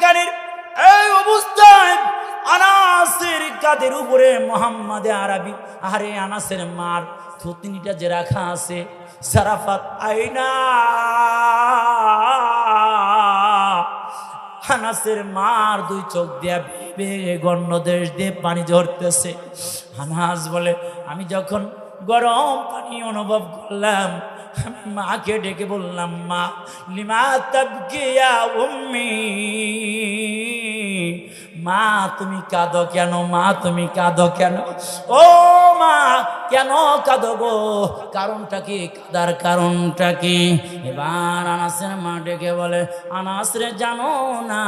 রাখালির এই অবস্থায় আনাসের কাদের উপরে মোহাম্মদে আরবি, আরে আনাসের মার থুতনিটা যে রাখা আছে, সারাফাত আইনা হানাসের মার দুই চোখ দিয়া বেয়ে গণ্য দেশ দিয়ে পানি ঝরতেছে। হানাস বলে, আমি যখন গরম পানি অনুভব করলাম মাকে ডেকে বললাম, মা, লিমা তাবকিয়া উম্মি। মা, তুমি কাঁদো কেন? মা, তুমি কাঁদো কেন? ও মা, কেন কাঁদো গো কারণটা কি? কাদার কারণটা কি? এবার আনাসের মা ডেকে বলে আনাসরে জানো না,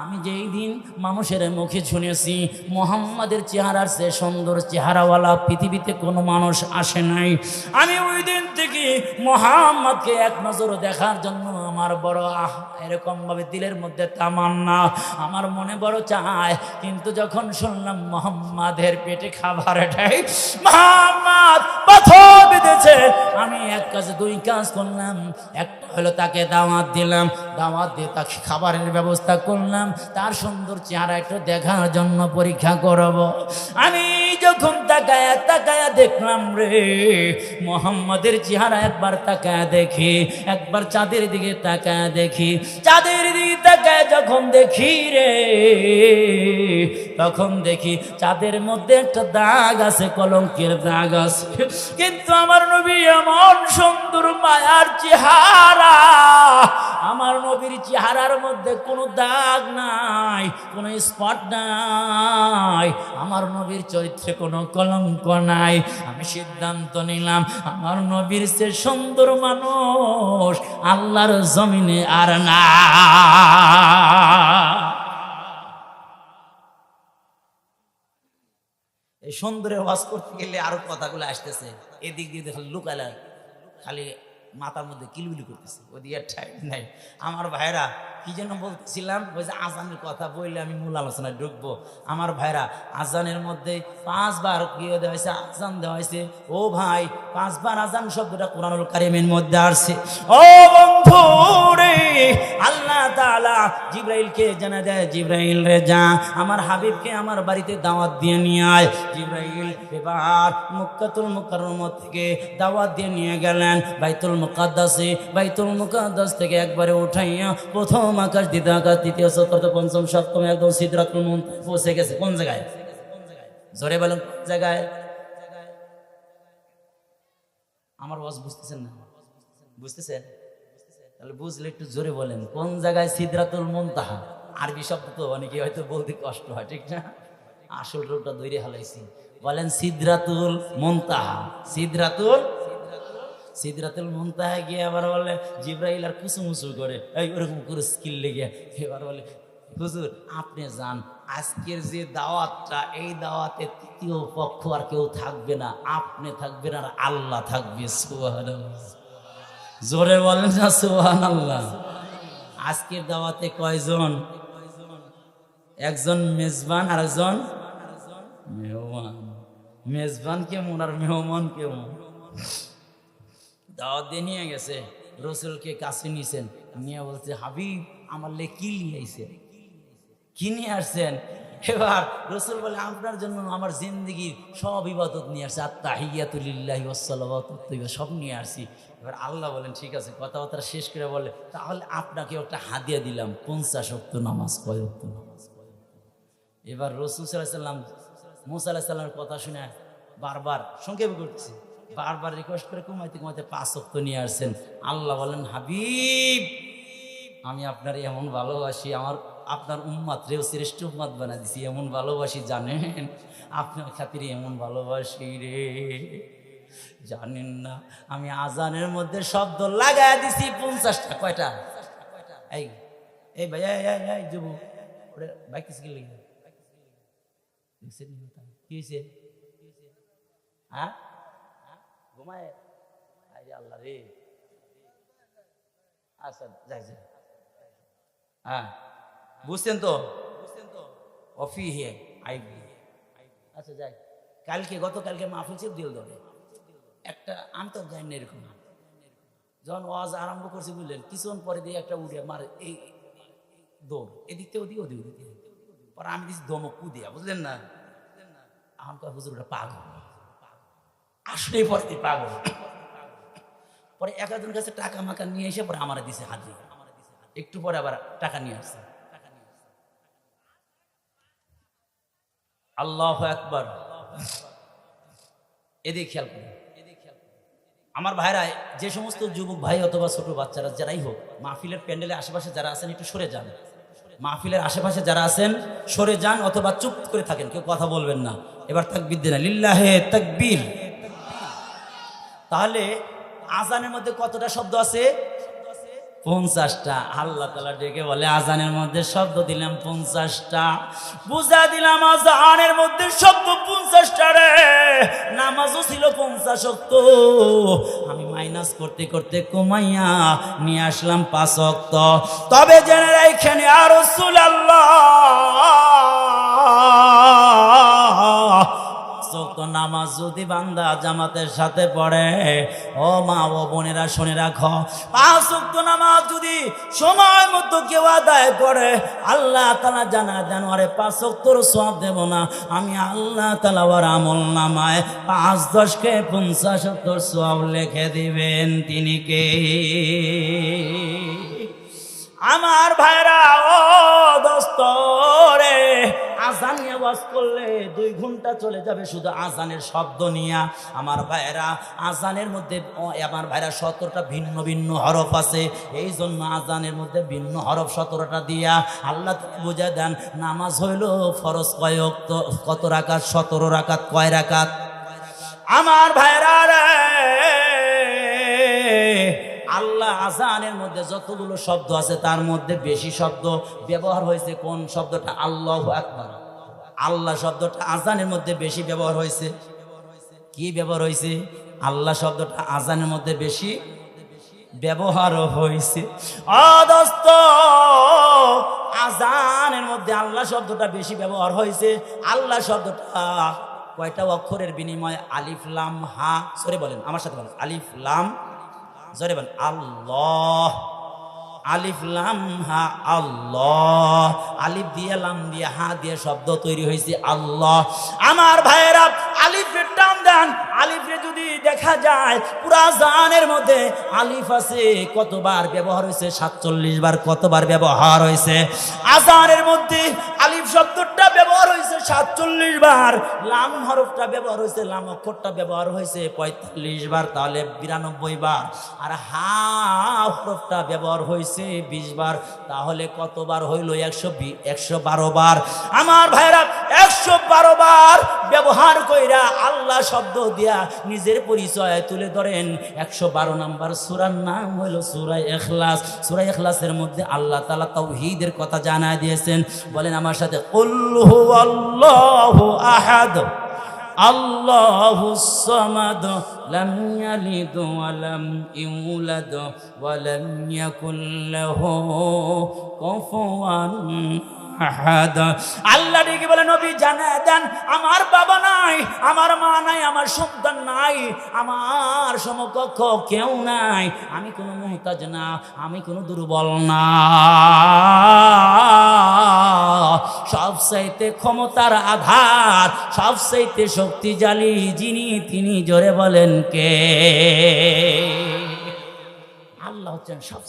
আমি যেই দিন মানুষের মুখে শুনেছি, মোহাম্মদের চেহারার সে সুন্দর চেহারাওয়ালা পৃথিবীতে কোনো মানুষ আসে নাই। আমি ওই দিন থেকে মোহাম্মদকে এক নজর দেখার জন্য আমার বড় আহ এরকম ভাবে দিলের মধ্যে তামান্না আমার মনে বড় চায়। কিন্তু যখন শুনলাম মোহাম্মদের পেটে খাবার এটাই মোহাম্মদ পাথর আমি এক কাজে, দুই কাজ করলাম। একটা হলো তাকে দাওয়াত দিলাম। দাওয়াত দিয়ে তাকে খাবারের ব্যবস্থা করলাম। তার সুন্দর চেহারা একটু দেখার জন্য পরীক্ষা করব। আমি যখন তাকায়া তাকায়া দেখলাম রে, মোহাম্মদের চেহারা একবার তাকায়া দেখি, একবার চাঁদের দিকে তাকায়া দেখি। চাঁদের দিকে তাকায় যখন দেখি রে, তখন দেখি চাঁদের মধ্যে একটা দাগ আছে, কলঙ্কের দাগ আছে। কিন্তু আমার নবী এমন সুন্দর মায়ার চেহারা। আমার নবীর চেহারার মধ্যে কোনো দাগ নাই, কোনো স্পট নাই। আমার নবীর চরিত্রে কোনো কলঙ্ক নাই। আমি সিদ্ধান্ত নিলাম, আমার নবীর সে সুন্দর মানুষ আল্লাহর জমিনে আর না। এই সুন্দরের ওয়াজ করতে গেলে আরও কথাগুলো আসতেছে। এদিক দিয়ে দেখলে লুকালা খালি মাথার মধ্যে কিলবিলি করতেছে। ওদিকে ঠাই নাই। আমার ভাইরা কি যেন বলছিলাম ওই যে আজানের কথা বললে আমি মূল আলোচনায় ঢুকবো। আমার ভাইরা আজানের মধ্যে পাঁচবার কি দেওয়া হয়েছে, আজান দেওয়া হয়েছে। ও ভাই, পাঁচবার আজান শব্দটা কোরআনুল কারিমের মধ্যে আসছে। ও বন্ধু রে আল্লাহ তাআলা জিব্রাইলকে জানা দেয় জিব্রাইল রে যা, আমার হাবিবকে আমার বাড়িতে দাওয়াত দিয়ে নিয়ে আয়। জিব্রাইল এবার মুক্কাতুল মুকাররম থেকে দাওয়াত দিয়ে নিয়ে গেলেন। বাইতুল মুকাদ্দাসে, বাইতুল মুকাদ্দাস থেকে একবারে উঠাইয়া প্রথম আকাশ দ্বিতীয় আকাশ, তৃতীয়, চতুর্থ, পঞ্চম, সপ্তম, একদম সিদ্ধাতুল মুনতাহা পৌঁছে গেছে। কোন জায়গায়? জোরে বলেন, কোন জায়গায়? আমার ওয়াজ বুঝতেছেন না? বুঝতেছেন? তাহলে বুঝলে একটু জোরে বলেন, কোন জায়গায় সিদ্ধাতুল মুনতাহা? আরবি শব্দ তো অনেকে হয়তো বলতে কষ্ট হয়, ঠিক না? আসল রূপটা দৈরে হালাইছি। বলেন সিদ্ধাতুল মুনতাহা। সিদ্ধাতুল সিদ্ধাতুল মুনতাহা গিয়ে আবার বলে, জিব্রাইল আর কুসুমুসু করে, এই ওরকম করে স্কিল লেগে এবার বলে, হুজুর, আপনি যান, আজকের যে দাওয়াতটা, এই দাওয়াতে তৃতীয় পক্ষ আর কেউ থাকবে না, আপনি থাকবেন আর আল্লাহ থাকবে, সুবহানাল্লাহ। জোরে বলেন না সুহান আল্লাহ আজকের দাওয়াতে কয়জন? একজন মেজবান আর একজন মেহমান। মেজবান কেমন আর মেহমান কেমন? দাওয়াত দিয়ে নিয়ে গেছে, রসুলকে কাছে নিয়েছেন নিয়ে বলছে, হাবিব, আমার লে কি নিয়ে আইছে কি নিয়ে আসছেন? এবার রসুল বলে, আপনার জন্য আমার জিন্দগির সব ইবাদত নিয়ে আসছে। আত্মা হিয়াতুলিল্লাহি ওসাল্লাহ সব নিয়ে আসছি। এবার আল্লাহ বলেন, ঠিক আছে, কথাবার্তা শেষ করে বলে তাহলে আপনাকে একটা হাদিয়া দিলাম, পঞ্চাশ অক্ত নামাজ, কয় অক্ত নামাজ? এবার রসুল সাল্লাহ সাল্লাম, মুসা সাল্লামের কথা শুনে বারবার সংক্ষেপ করছে। বারবার রিকোয়েস্ট করে কমাইতে কমাইতে পাঁচ অক্ত নিয়ে আসছেন। আল্লাহ বলেন, হাবিব, আমি আপনার এমন ভালোবাসি, আমার আপনার উম্মাত রেও শ্রেষ্ঠ উম্মাত বানা দিছি, এমন ভালোবাসি, জানেন? আপনার খাতিরে এমন ভালোবাসি রে। জানেন না, আমি আজানের মধ্যে শব্দ লাগাই দিছি পঞ্চাশটা, কয়টা? এই এই ভাই, এই যুবু। ওরে, বাইক কিসকে লেগে কি হয়েছে হ্যাঁ ঘুমায়? আরে আল্লাহ রে। আচ্ছা যাই যাই। হ্যাঁ বুঝছেন তো? অফি হে আইবি আচ্ছা যাই। কালকে গতকালকে মাহফিল ছিল দিল ধরে একটা আমি তো জানি এরকম। যখন ওয়াজ আরম্ভ করছি বুঝলেন? কিছুক্ষণ পরে দিয়ে একটা উঠে মার এই দৌড়। এদিক থেকে ওদিকে ওদিক ওদিকে পরে আমি দিচ্ছি দমক কু দিয়া বুঝলেন না? কয় হুজুর ওটা পাগল। আসলেই পরে তুই পাগল। পরে এক কাছে টাকা মাকা নিয়ে এসে পরে আমার দিছে হাত দিয়ে একটু পরে আবার টাকা নিয়ে আসছে। আল্লাহ একবার এদিকে খেয়াল করুন আমার ভাইরা যে সমস্ত যুবক ভাই অথবা ছোট বাচ্চারা যারাই হোক, মাহফিলের প্যান্ডেলের আশেপাশে যারা আছেন, একটু সরে যান। মাহফিলের আশেপাশে যারা আছেন, সরে যান অথবা চুপ করে থাকেন, কেউ কথা বলবেন না। এবার তাকবির দেন। লিল্লাহে তাকবীর। তাহলে আজানের মধ্যে কতটা শব্দ আছে? পঞ্চাশটা। আল্লাহ তালা ডেকে বলে, আজানের মধ্যে শব্দ দিলাম পঞ্চাশটা। বুঝা দিলাম আজানের মধ্যে শব্দ পঞ্চাশটা রে। নামাজও ছিল পঞ্চাশ অক্ত। আমি মাইনাস করতে করতে কমাইয়া নিয়ে আসলাম পাঁচ অক্ত। তবে জেনে এখানে আরও আল্লাহ যদি বান্দা জামাতের সাথে পড়ে, ও মা, ও বোনেরা শুনে রাখো, পাঁচ ওয়াক্ত নামাজ যদি সময় মতো কেউ আদায় করে, আল্লাহ তালা জানা জানুয়ারে পাঁচ ওয়াক্তর সব দেব না। আমি আল্লাহ তালা ওর আমল নামায় পাঁচ দশকে পঞ্চাশ ওয়াক্তর সব লিখে দিবেন। তিনি কে? আমার ভাইরা, ও দোস্ত রে আজান করলে দুই ঘণ্টা চলে যাবে শুধু আজানের শব্দ নিয়ে। আমার ভাইরা আজানের মধ্যে আমার ভাইরা সতেরোটা ভিন্ন ভিন্ন হরফ আছে। এই জন্য আজানের মধ্যে ভিন্ন হরফ সতেরোটা দিয়া আল্লাহ বুঝে দেন, নামাজ হইল ফরজ কয়ক কত রাকাত? সতেরো রাকাত কয় রাকাত? আমার ভাইরা আজানের মধ্যে যতগুলো শব্দ আছে, তার মধ্যে বেশি শব্দ ব্যবহার হয়েছে কোন শব্দটা? আল্লাহ আকবার। আল্লাহ শব্দটা আজানের মধ্যে বেশি ব্যবহার হয়েছে। কি ব্যবহার হয়েছে? আল্লাহ শব্দটা আজানের মধ্যে বেশি ব্যবহার হয়েছে। অদস্ত আজানের মধ্যে আল্লাহ শব্দটা বেশি ব্যবহার হয়েছে। আল্লাহ শব্দটা কয়টা অক্ষরের বিনিময়ে? আলিফ, লাম, হা। সরে বলেন, আমার সাথে বলেন। আলিফ, লাম জোরে বলেন, আল্লাহ। আলিফ লাম হা আল্লাহ। আলিফ দিয়ে লাম দিয়ে হা দিয়ে শব্দ তৈরি হয়েছে আল্লাহ। আমার ভাইয়েরা, আলিফের টান দেন। আলিফে যদি দেখা যায়, পুরা জানের মধ্যে আলিফ আছে, কতবার ব্যবহার হয়েছে? সাতচল্লিশ বার কতবার ব্যবহার হয়েছে? আজানের মধ্যে আলিফ শব্দটা ব্যবহার হয়েছে সাতচল্লিশ বার। লাম হরফটা ব্যবহার হয়েছে, লাম অক্ষরটা ব্যবহার হয়েছে পঁয়তাল্লিশ বার, তাহলে বিরানব্বই বার। আর হা হরফটা ব্যবহার হয়েছে বিশ বার, তাহলে কতবার হইল? একশো একশো বারো বার। আমার ভাইরা একশো বারো বার ব্যবহার কইরা আল্লাহ শব্দ দিয়া নিজের পরিচয় তুলে ধরেন। একশো বারো নাম্বার সুরার নাম হইল সুরাই এখলাস। সুরাই এখলাসের মধ্যে আল্লাহ তালা তাওহীদের কথা জানায় দিয়েছেন। বলেন আমার সাথে উল্লু আল্লাহ আহাদ। আল্লাহু সামাদ। লাম ইয়ালিদ ওয়া লাম ইউলাদ ওয়া লাম ইয়াকুল লাহু কুফুয়ান আহাদ। আল্লাহ ডেকে বলে নবী জানা দেন, আমার বাবা নাই। নাই, আমার সন্তান নাই, আমার সমকক্ষ কেউ নাই। আমি কোনো মুহতাজ না, আমি কোনো দুর্বল না। সবচাইতে ক্ষমতার আধার সব সবচাইতে শক্তিশালী যিনি, তিনি জোরে বলেন কে? আল্লাহ হচ্ছেন সব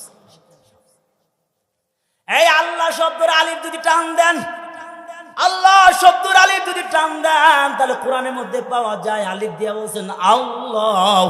এই আল্লাহ শব্দের আলিফ যদি টান দেন আল্লাহ সত্তর আলিফ যদি টান দেন, তাহলে কোরআনের মধ্যে পাওয়া যায় আলিফ দিয়া বলছেন, আল্লাহ